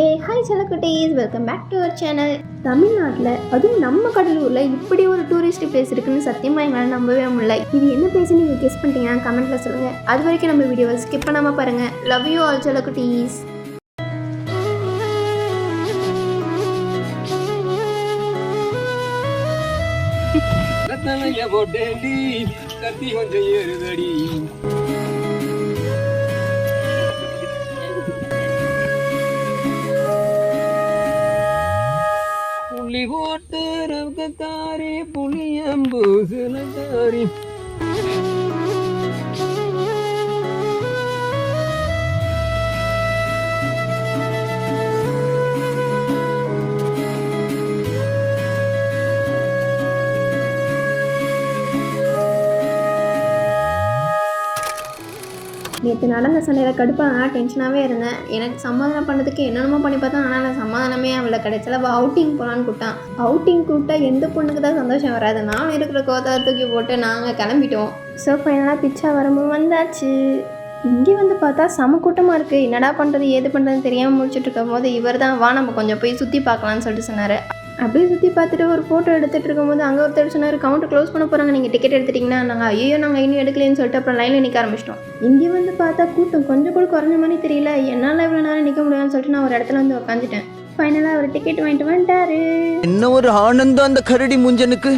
A hi செல்லக்குட்டீஸ் welcome back to our channel தமிழ்நாட்டில் அதுவும் நம்ம கடலூரில் இப்படி ஒரு டூரிஸ்ட் பிளேஸ் இருக்குன்னு சத்தியமாக எங்களால் நம்பவே முடியல. இது என்ன பிளேஸ் நீங்கள் கெஸ் பண்ணிட்டீங்கன்னா கமெண்ட்டில் சொல்லுங்கள் அது வரைக்கும் நம்ம வீடியோவை ஸ்கிப் பண்ணாமல் பாருங்கள் லவ் யூ ஆல் செல்லக்குட்டீஸ் ரத்தனைய போட்டேண்டி கத்தி கொஞ்சம் ஏறுதடி. புள்ளி போட்டு நேற்று நடந்த சண்டையில் கடுப்பாக டென்ஷனாகவே இருந்தேன். எனக்கு சமாதானம் பண்ணுறதுக்கு என்னென்னமோ பண்ணி பார்த்தேன். ஆனால் நான் சமாதானமே அவளை கிடைச்சல அவள் அவுட்டிங் போகலான்னு கூப்பிட்டான். அவுட்டிங் கூப்பிட்டா எந்த பொண்ணுக்கு தான் சந்தோஷம் வராது. நானும் இருக்கிற கோதா தூக்கி போட்டு நாங்கள் கிளம்பிட்டோம். ஸோ ஃபைனலாக பிச்சா வரும்போது வந்தாச்சு. இங்கே வந்து பார்த்தா சம கூட்டமாக இருக்குது என்னடா பண்ணுறது ஏது பண்ணுறதுன்னு தெரியாமல் முடிச்சுட்டு இருக்கும் போது இவர் தான் வா நம்ம கொஞ்சம் போய் சுற்றி பார்க்கலான்னு சொல்லிட்டு சொன்னார். அப்படியே சுற்றி பார்த்துட்டு ஒரு ஃபோட்டோ எடுத்துகிட்டு இருக்கும்போது அங்கே ஒருத்தர் சொன்னார் கவுண்டர் க்ளோஸ் பண்ண போகிறாங்க நீங்கள் டிக்கெட் எடுத்துட்டிங்கன்னா நாங்கள் ஐயோ நாங்கள் இன்னும் எடுக்கலைன்னு சொல்லிட்டு அப்புறம் லைனில் நிற்க ஆரம்பிச்சிட்டோம். இங்கே வந்து பார்த்தா கூட்டம் கொஞ்சம் கூட குறைஞ்ச மாதிரி தெரியல. என்னால் இவ்வளோ நேரம் நிற்க முடியாதுன்னு சொல்லிட்டு நான் ஒரு இடத்துல வந்து உட்காந்துட்டேன் ஃபைனலாக அவர் டிக்கெட் வாங்கிட்டு வந்துட்டாரு. என்ன ஒரு ஆனந்தம் அந்த கரடி முஞ்சனுக்கு?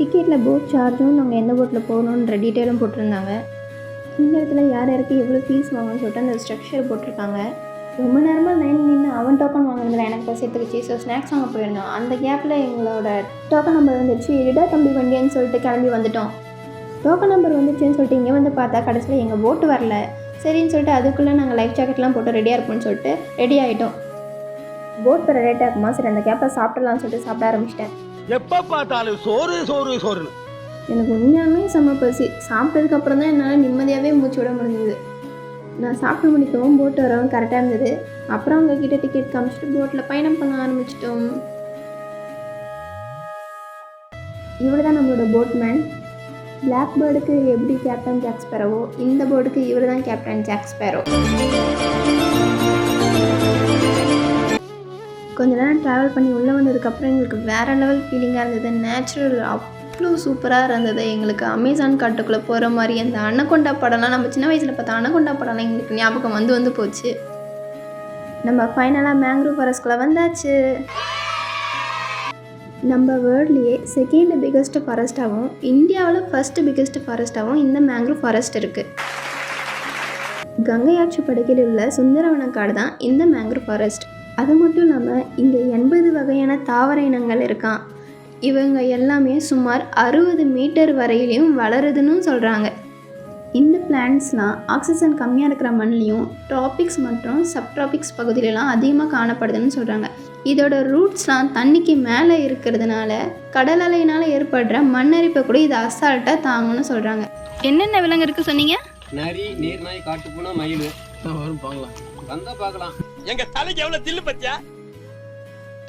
டிக்கெட்டில் போட் சார்ஜும் நாங்கள் எந்த போட்டில் போகணுன்ற டீட்டெயிலும் போட்டிருந்தாங்க. இந்த இடத்துல யார் யாருக்கு எவ்வளோ ஃபீஸ் வாங்கணும்னு சொல்லிட்டு அந்த ஸ்ட்ரக்சர் போட்டிருக்காங்க. ரொம்ப நேரமாக லைன் நின்று அவன் டோக்கன் வாங்கினதில் எனக்கு பஸ் எடுத்துக்கிச்சு ஸோ ஸ்நாக்ஸ் வாங்க போயிருந்தோம். அந்த கேப்பில் எங்களோட டோக்கன் நம்பர் வந்துடுச்சு எடுடா தம்பி வண்டின்னு சொல்லிட்டு கிளம்பி வந்துட்டோம். டோக்கன் நம்பர் வந்துச்சுன்னு சொல்லிட்டு இங்கே வந்து பார்த்தா கடைசியில் எங்கள் போட்டு வரல. சரின்னு சொல்லிட்டு அதுக்குள்ளே நாங்கள் லைஃப் ஜாக்கெட்லாம் போட்டு ரெடியாக இருப்போம்னு சொல்லிட்டு ரெடி ஆகிட்டோம் போட் வர லேட் ஆகுமா? சரி அந்த கேப்பில் சாப்பிடலாம்னு சொல்லிட்டு சாப்பிட ஆரம்பிச்சிட்டேன். எப்ப பார்த்தாலும் சோறு சோறு சோறுன்னு. எனக்கு உண்மையாலுமே செம்ம பசி. சாப்பிட்டதுக்கு அப்புறம் தான் என்னால் நிம்மதியாகவே மூச்சு விட முடிஞ்சது. நான் சாப்பிட்டு முடிக்கவும் போட் வரவும் கரெக்டாக இருந்தது. அப்புறம் அவங்க கிட்ட டிக்கெட் காமிச்சிட்டு போட்டில் பயணம் பண்ண ஆரம்பிச்சிட்டோம். இவர் தான் நம்மளோட போட்மேன் பிளாக் பேர்டுக்கு எப்படி கேப்டன் ஜாக் ஸ்பேரோவோ இந்த போர்டுக்கு இவர் தான் கேப்டன் ஜாக் ஸ்பேரோ கொஞ்ச நேரம் ட்ராவல் பண்ணி உள்ளே வந்ததுக்கப்புறம் எங்களுக்கு வேறு லெவல் ஃபீலிங்காக இருந்தது. நேச்சுரல் அவ்வளோ சூப்பராக இருந்தது. எங்களுக்கு அமேசான் காட்டுக்குள்ளே போகிற மாதிரி அந்த அன்னகொண்டா படம்லாம் நம்ம சின்ன வயசில் பார்த்தா அன்னகொண்டா படம்லாம் எங்களுக்கு ஞாபகம் வந்து வந்து போச்சு. நம்ம ஃபைனலாக மேங்க்ரூவ் ஃபாரஸ்ட்குள்ளே வந்தாச்சு. நம்ம வேர்ல்ட்லேயே செகண்ட் பிக்கஸ்ட் ஃபாரஸ்ட்டாகவும் இந்தியாவில் ஃபஸ்ட்டு பிக்கஸ்ட் ஃபாரஸ்ட்டாகவும் இந்த மேங்க்ரூவ் ஃபாரஸ்ட் இருக்குது கங்கை ஆற்று படுகையில் உள்ள சுந்தரவன காடு தான் இந்த மேங்க்ரூவ் ஃபாரஸ்ட் அது மட்டும் இல்லாமல் இங்கே எண்பது வகையான தாவர இனங்கள் இருக்கான் இவங்க எல்லாமே சுமார் அறுபது மீட்டர் வரையிலையும் வளருதுன்னு சொல்கிறாங்க இந்த பிளான்ட்ஸ்லாம் ஆக்சிஜன் கம்மியாக இருக்கிற மண்ணிலையும் ட்ராபிக்ஸ் மற்றும் சப்ட்ராபிக்ஸ் பகுதியிலலாம் அதிகமாக காணப்படுதுன்னு சொல்கிறாங்க இதோட ரூட்ஸ்லாம் தண்ணிக்கு மேலே இருக்கிறதுனால கடல் அலையினால் ஏற்படுற மண்ணரிப்பை கூட இது அசால்ட்டாக தாங்கும்னு சொல்கிறாங்க என்னென்ன விலங்கு இருக்குது சொன்னீங்க? நரி நீர்நாய் காட்டு பூனை மயில் வரும் பார்க்கலாம். வந்தா பார்க்கலாம். எங்க தலைக்கு எவ்வளவு தில்லு பத்தியா?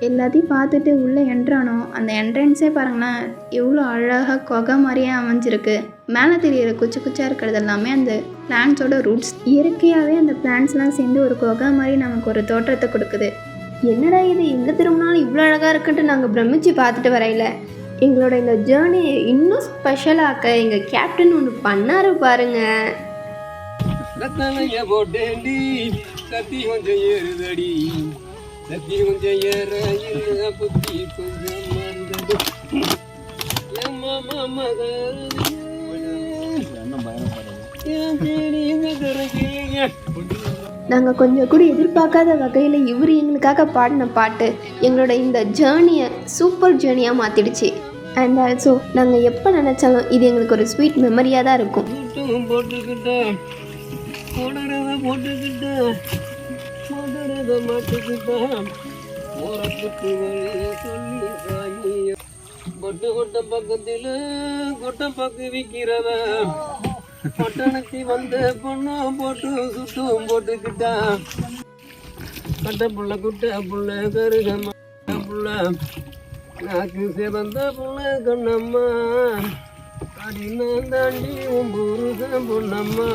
எல்லாத்தையும் பார்த்துட்டு உள்ளே என்ட்ரானோ அந்த என்ட்ரன்ஸே பாருங்களேன் எவ்வளோ அழகாக கொகை மாதிரியே அமைஞ்சிருக்கு. மேலே தெரியிற குச்சி குச்சியாக இருக்கிறது எல்லாமே அந்த பிளான்ஸோட ரூட்ஸ் இயற்கையாகவே அந்த பிளான்ஸ்லாம் சேர்ந்து ஒரு கொகை மாதிரி நமக்கு ஒரு தோற்றத்தை கொடுக்குது. என்னடா இது? எங்கே திரும்பினாலும் இவ்வளோ அழகாக இருக்குன்ட்டு நாங்கள் பிரமிச்சு பார்த்துட்டு வரையில. எங்களோட இந்த ஜேர்னி இன்னும் ஸ்பெஷலாக்க எங்கள் கேப்டன் ஒன்று பண்ணாரு பாருங்க. ரத்தனைய போட்டேண்டி கத்தி கொஞ்சம் ஏறுதடி கத்தி கொஞ்சம் ஏற இல்ல புத்தி கொஞ்சம் மறந்தது. ஏம்மா மாமா நாங்கள் கொஞ்சம் கூட எதிர்பார்க்காத வகையில் இவர் எங்களுக்காக பாடின பாட்டு எங்களோட இந்த ஜேர்னியை சூப்பர் ஜேர்னியாக மாற்றிடுச்சு அண்ட் ஆல்சோ நாங்கள் எப்போ நினச்சாலும் இது எங்களுக்கு ஒரு ஸ்வீட் மெமரியாக தான் இருக்கும். போட்டுக்கிட்டேன். போட்டுக்கிட்டேன். போடுறத மாட்டுக்கிட்டேன் போறதுக்கு வழிய சொல்லி சாமி கொட்ட கொட்ட பக்கத்துல கொட்ட பக்கு விக்கிறவன். பட்டணத்தி வந்த பொண்ணு போட்டு சுட்டும் போட்டுக்கிட்டான். கட்ட புள்ள குட்ட புள்ள புள்ள. நாக்கு சிவந்த புள்ள கண்ணம்மா. அடி நான் தாண்டி உன் புருஷன் பொண்ணம்மா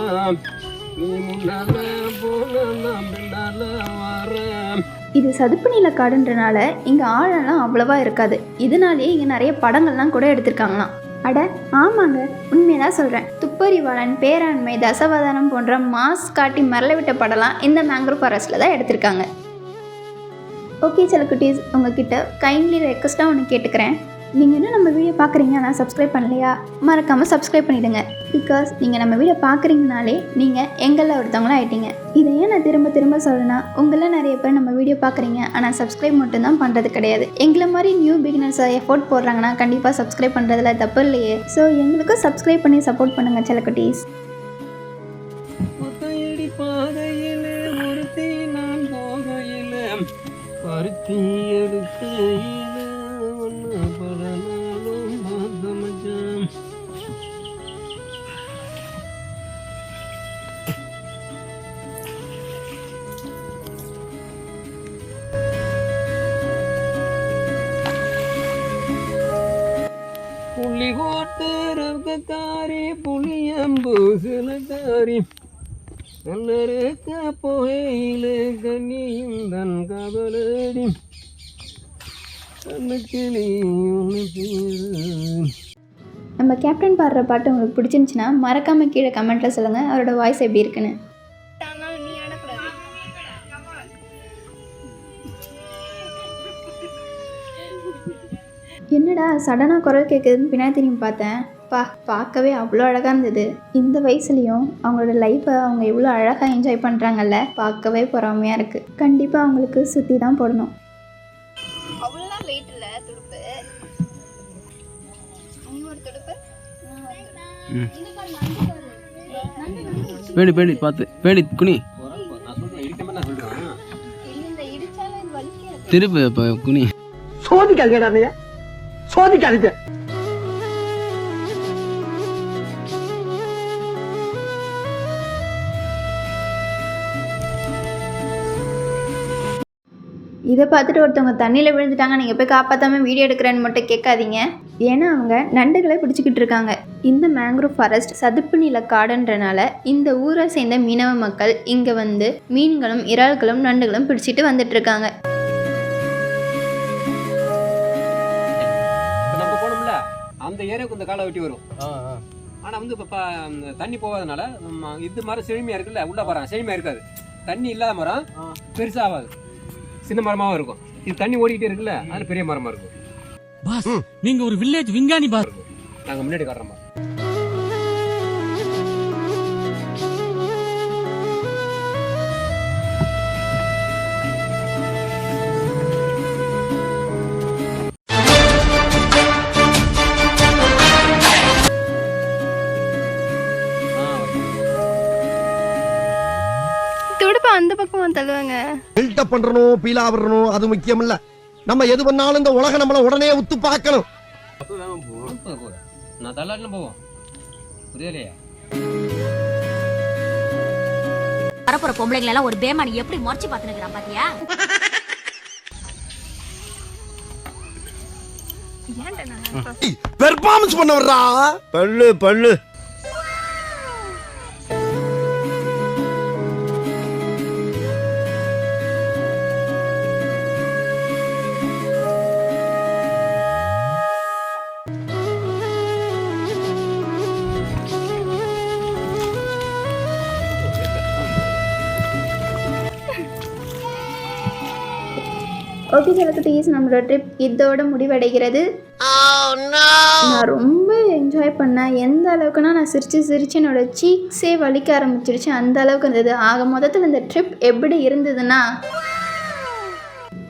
இது சதுப்பு நில காடுன்றனால இங்கே ஆழம்லாம் அவ்வளவா இருக்காது. இதனாலேயே இங்கே நிறைய படங்கள்லாம் கூட எடுத்திருக்காங்களாம். அட ஆமாங்க. உண்மையதான் சொல்கிறேன் துப்பறிவாளன் பேராண்மை தசவதானம் போன்ற மாஸ் காட்டி மரளவிட்ட படம்லாம் இந்த மேங்க்ரோவ் ஃபாரஸ்ட்டில் தான் எடுத்திருக்காங்க. ஓகே சில குட்டீஸ் உங்ககிட்ட கைண்ட்லி ரெக்வஸ்ட்டாக ஒன்று கேட்டுக்கிறேன். நீங்கள் இன்னும் நம்ம வீடியோ பார்க்குறீங்க ஆனால் சப்ஸ்கிரைப் பண்ணலையா? மறக்காமல் சப்ஸ்கிரைப் பண்ணிவிடுங்க பிகாஸ் நீங்கள் நம்ம வீடியோ பார்க்குறீங்கனாலே நீங்கள் எங்களில் ஒருத்தவங்களா ஆயிட்டீங்க. இதை ஏன் நான் திரும்ப திரும்ப சொல்லணும்னா உங்களில் நிறைய பேர் நம்ம வீடியோ பார்க்குறீங்க ஆனால் சப்ஸ்கிரைப் மட்டும்தான் பண்ணுறது கிடையாது. எங்களை மாதிரி நியூ பிகினர்ஸை எஃபோர்ட் போடுறாங்கன்னா கண்டிப்பாக சப்ஸ்கிரைப் பண்ணுறதுல தப்பு இல்லையே. ஸோ எங்களுக்கும் சப்ஸ்கிரைப் பண்ணி சப்போர்ட் பண்ணுங்கள் செலக்குட்டீஸ் ரவுக்காரி புளியம்பு சிலக்காரி நல்லருக்க போகையில கண்ணியும் தன் கவலடி. கண்ணுக்கிளி உனக்கு நம்ம கேப்டன் பாடுற பாட்டு உங்களுக்கு பிடிச்சிருந்துச்சுன்னா மறக்காமல் கீழே கமெண்ட்டில் சொல்லுங்கள் அவரோட வாய்ஸ் எப்படி இருக்குன்னு. என்னடா சடனாக குரல் கேட்குதுன்னு பின்னாடி திரும்பி பார்த்தேன். பா பார்க்கவே அவ்வளோ அழகாக இருந்தது. இந்த வயசுலேயும் அவங்களோட லைஃப்பை அவங்க எவ்வளோ அழகாக என்ஜாய் பண்ணுறாங்கல்ல பார்க்கவே பொறாமையாக இருக்குது கண்டிப்பாக அவங்களுக்கு சுற்றி தான் போடணும். அவ்வளோதான் வெயிட் இல்லை துடுப்பு. துடுப்பு. பார்த்து. பேணி குனி. நான் சொல்றேன் இடிக்க மாதிரி இதை பார்த்துட்டு ஒருத்தவங்க தண்ணியில் விழுந்துட்டாங்க நீங்கள் போய் காப்பாற்றாம வீடியோ எடுக்கிறேன்னு மட்டும் கேட்காதீங்க. ஏன்னா அவங்க நண்டுகளை பிடிச்சிக்கிட்டு இருக்காங்க. இந்த மேங்க்ரோவ் ஃபாரஸ்ட் சதுப்பு நில காடுன்றனால இந்த ஊரை சேர்ந்த மீனவ மக்கள் இங்கே வந்து மீன்களும் இறால்களும் நண்டுகளும் பிடிச்சிட்டு வந்துட்டு இருக்காங்க. நம்ம போனோம்ல அந்த ஏரியாவுக்கு இந்த காலை வெட்டி வரும். ஆனா வந்து இப்ப தண்ணி போகாதனால இது மரம் செழுமையா இருக்குல்ல உள்ள மரம் செழுமையா இருக்காது. தண்ணி இல்லாத மரம் பெருசா ஆகாது. சின்ன மரமாவும் இருக்கும். இது தண்ணி ஓடிக்கிட்டே இருக்குல்ல அது பெரிய மரமா இருக்கும். பாஸ் நீங்க ஒரு வில்லேஜ் விஞ்ஞானி பாஸ். நாங்க முன்னாடி காட்டுறோம் பக்கமாக தள்ளுவாங்க. பில்டப் பண்றணும் பீலா விடணும் அது முக்கியம் இல்ல நம்ம எது பண்ணாலும் இந்த உலகம் நம்மள உடனே உத்து பார்க்கணும். நான் தள்ளாட்டிலும் போவோம் புரியலையா வரப்போற பொம்பளைங்களை எல்லாம் ஒரு பேமானி எப்படி முறைச்சு பாத்துனுக்குறான் பாத்தியா? பெர்ஃபார்மன்ஸ் பண்ண வர்றா பல்லு பல்லு ஓகே செலக்குட்டீஸ் நம்மளோட ட்ரிப் இதோட முடிவடைகிறது. நான் ரொம்ப என்ஜாய் பண்ணேன் எந்த அளவுக்குனா நான் சிரிச்சு சிரிச்சு என்னோட சீக்ஸே வலிக்க ஆரம்பிச்சிருச்சு. அந்த அளவுக்கு இருந்தது. ஆக மொத்தத்தில் இந்த ட்ரிப் எப்படி இருந்ததுன்னா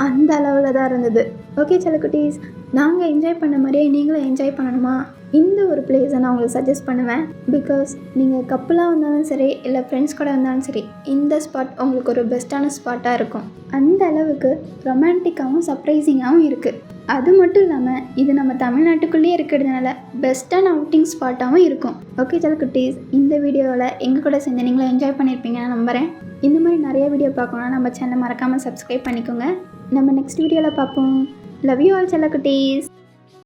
அந்த அளவில் தான் இருந்தது. ஓகே செலக்குட்டீஸ் நாங்கள் என்ஜாய் பண்ண மாதிரியே நீங்களும் என்ஜாய் பண்ணணுமா? இந்த ஒரு பிளேஸை நான் உங்களுக்கு சஜஸ்ட் பண்ணுவேன். பிகாஸ் நீங்கள் கப்பலாக வந்தாலும் சரி இல்லை ஃப்ரெண்ட்ஸ் கூட வந்தாலும் சரி இந்த ஸ்பாட் உங்களுக்கு ஒரு பெஸ்ட்டான ஸ்பாட்டாக இருக்கும். அந்த அளவுக்கு ரொமான்டிக்காகவும் சர்ப்ரைசிங்காகவும் இருக்குது அது மட்டும் இல்லாமல் இது நம்ம தமிழ்நாட்டுக்குள்ளேயே இருக்கிறதுனால பெஸ்ட்டான அவுட்டிங் ஸ்பாட்டாகவும் இருக்கும். ஓகே சில குட்டீஸ் இந்த வீடியோவில் எங்கள் கூட சேர்ந்து நீங்களும் என்ஜாய் பண்ணியிருப்பீங்கன்னு நம்புகிறேன் இந்த மாதிரி நிறைய வீடியோ பார்க்கணுன்னா நம்ம சேனலை மறக்காமல் சப்ஸ்கிரைப் பண்ணிக்கோங்க. நம்ம நெக்ஸ்ட் வீடியோவில் பார்ப்போம். லவ் யூ ஆல் செல்ல குட்டீஸ்.